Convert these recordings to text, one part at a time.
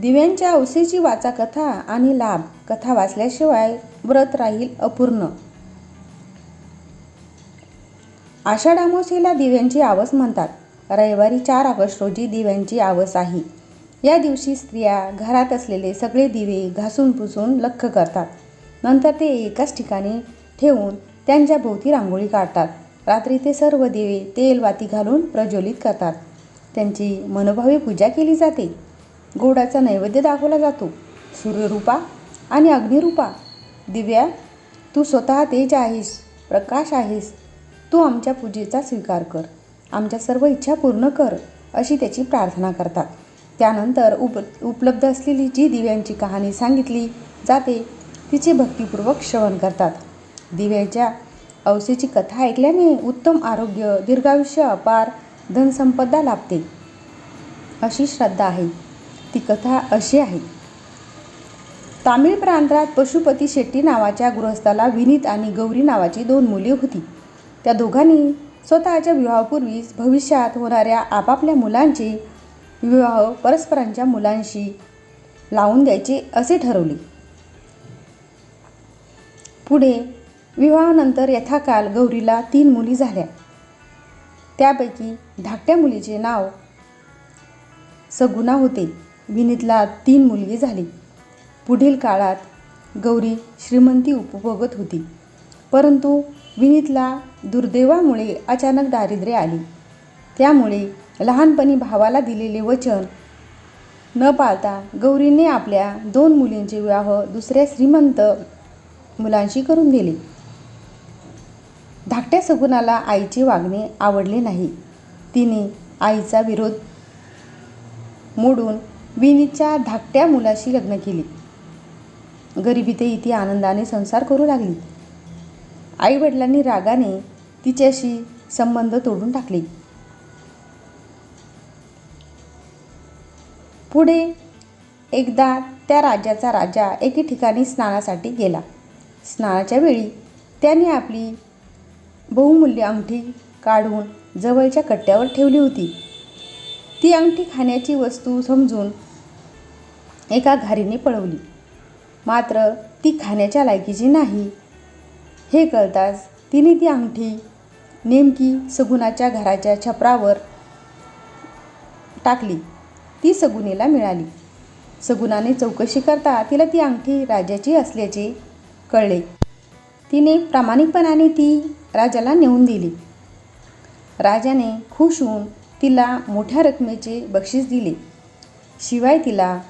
दिव्यांच्या औसेची वाचा कथा आणि लाभ. कथा वाचल्याशिवाय व्रत राहील अपूर्ण. आषाढ अमावस्येला दिव्यांची आवस म्हणतात. रविवारी चार ऑगस्ट रोजी दिव्यांची आवस आहे. या दिवशी स्त्रिया घरात असलेले सगळे दिवे घासून पुसून लख्ख करतात. नंतर ते एकाच ठिकाणी ठेवून त्यांच्या भोवती रांगोळी काढतात. रात्री ते सर्व दिवे तेल वाती घालून प्रज्वलित करतात. त्यांची मनोभावे पूजा केली जाते. गोडाचा नैवेद्य दाखवला जातो. सूर्यरूपा आणि अग्निरूपा. दिव्या तू स्वतः तेज आहेस प्रकाश आहेस. तू आमच्या पूजेचा स्वीकार कर. आमच्या सर्व इच्छा पूर्ण कर अशी त्याची प्रार्थना करतात. त्यानंतर उप उपलब्ध असलेली जी दिव्यांची कहाणी सांगितली जाते तिचे भक्तीपूर्वक श्रवण करतात. दिव्याच्या अवसेची कथा ऐकल्याने उत्तम आरोग्य दीर्घायुष्य अपार धनसंपदा लाभते. अशी श्रद्धा आहे. ती कथा अशी आहे. तामिळ प्रांतात पशुपती शेट्टी नावाच्या गृहस्थाला विनीत आणि गौरी नावाची दोन मुले होती. त्या दोघांनी स्वतःच्या विवाहापूर्वीच भविष्यात होणाऱ्या आपापल्या मुलांचे विवाह परस्परांच्या मुलांशी लावून द्यायचे असे ठरवले. पुढे विवाहानंतर यथाकाल गौरीला तीन मुली झाल्या. त्यापैकी धाकट्या मुलीचे नाव सगुणा होते. विनीतला तीन मुलगी झाली. पुढील काळात गौरी श्रीमंती उपभोगत होती. परंतु विनीतला दुर्दैवामुळे अचानक दारिद्र्य आली. त्यामुळे लहानपणी भावाला दिलेले वचन न पाळता गौरीने आपल्या दोन मुलींचे विवाह दुसऱ्या श्रीमंत मुलांशी करून दिले. धाकट्या सगुणाला आईचे वागणे आवडले नाही. तिने आईचा विरोध मोडून विनीच्या धाकट्या मुलाशी लग्न केले. गरिबीतही ती आनंदाने संसार करू लागली. आईवडिलांनी रागाने तिच्याशी संबंध तोडून टाकले. पुढे एकदा त्या राज्याचा राजा एके ठिकाणी स्नानासाठी गेला. स्नानाच्या वेळी त्याने आपली बहुमूल्य अंगठी काढून जवळच्या कट्ट्यावर ठेवली होती. ती अंगठी खाण्याची वस्तू समजून एका घारीने पळवली. मात्र ती खाण्याच्या लायकीची नाही. हे कळताच तिने ती अंगठी नेमकी सगुणाच्या घराच्या छपरावर टाकली. ती सगुणीला मिळाली. सगुणाने चौकशी करता तिला ती अंगठी राजाची असल्याचे कळले. तिने प्रामाणिकपणाने ती राजाला नेऊन दिली. राजाने खुश होऊन तिला मोठ्या रकमेचे बक्षीस दिले. शिवाय तिला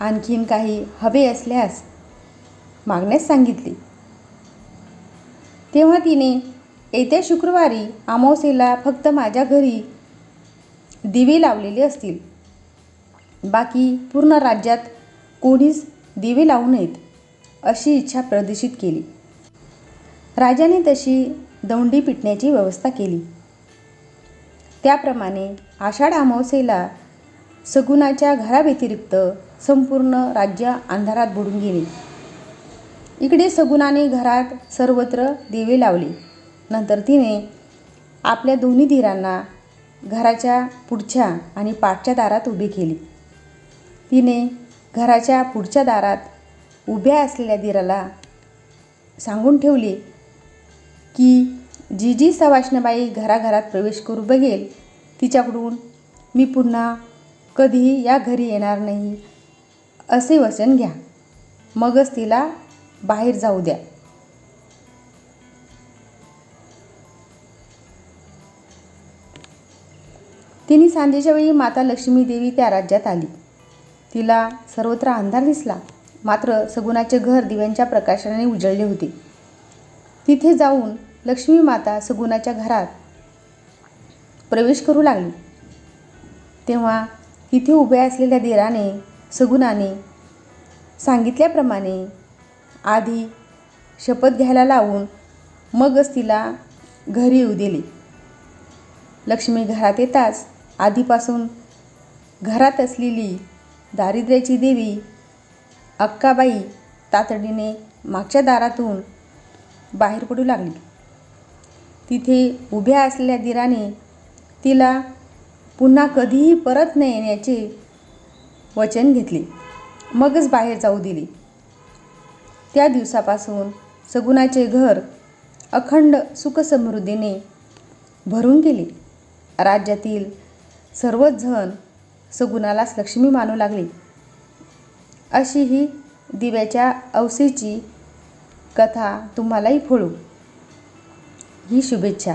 आणखीन काही हवे असल्यास मागण्यास सांगितली. तेव्हा तिने येत्या शुक्रवारी अमावस्येला फक्त माझ्या घरी दिवे लावलेले असतील. बाकी पूर्ण राज्यात कोणीच दिवे लावू नयेत अशी इच्छा प्रदर्शित केली. राजाने तशी दौंडी पिटण्याची व्यवस्था केली. त्याप्रमाणे आषाढ अमावस्येला सगुणाच्या घराव्यतिरिक्त संपूर्ण राज्य अंधारात बुडून गेले. इकडे सगुणाने घरात सर्वत्र दिवे लावले. नंतर तिने आपल्या दोन्ही धीरांना घराच्या पुढच्या आणि पाठच्या दारात उभे केले. तिने घराच्या पुढच्या दारात उभ्या असलेल्या धीराला सांगून ठेवले की जी जी सवाष्णबाई घराघरात प्रवेश करू बघेल तिच्याकडून मी पुन्हा कधीही या घरी येणार नाही. असे वचन घ्या. मगच तिला बाहेर जाऊ द्या. तिने सांजेच्या वेळी माता लक्ष्मी देवी त्या राज्यात आली. तिला सर्वत्र अंधार दिसला. मात्र सगुणाचे घर दिव्यांच्या प्रकाशाने उजळले होते. तिथे जाऊन लक्ष्मी माता सगुणाच्या घरात प्रवेश करू लागली. तेव्हा तिथे उभ्या असलेल्या देराने सगुणाने सांगितल्याप्रमाणे आधी शपथ घ्यायला लावून मगच तिला घरी येऊ दिले. लक्ष्मी घरात येताच आधीपासून घरात असलेली दारिद्र्याची देवी अक्काबाई तातडीने मागच्या दारातून बाहेर पडू लागली. तिथे उभ्या असलेल्या दिराने तिला पुन्हा कधीही परत न येण्याचे वचन घेतले. मगच बाहेर जाऊ दिली. त्या दिवसापासून सगुणाचे घर अखंड सुखसमृद्धीने भरून गेले. राज्यातील सर्वच जण सगुणालाच लक्ष्मी मानू लागले. अशी ही दिव्याच्या अवसेची कथा तुम्हालाही फळू ही शुभेच्छा.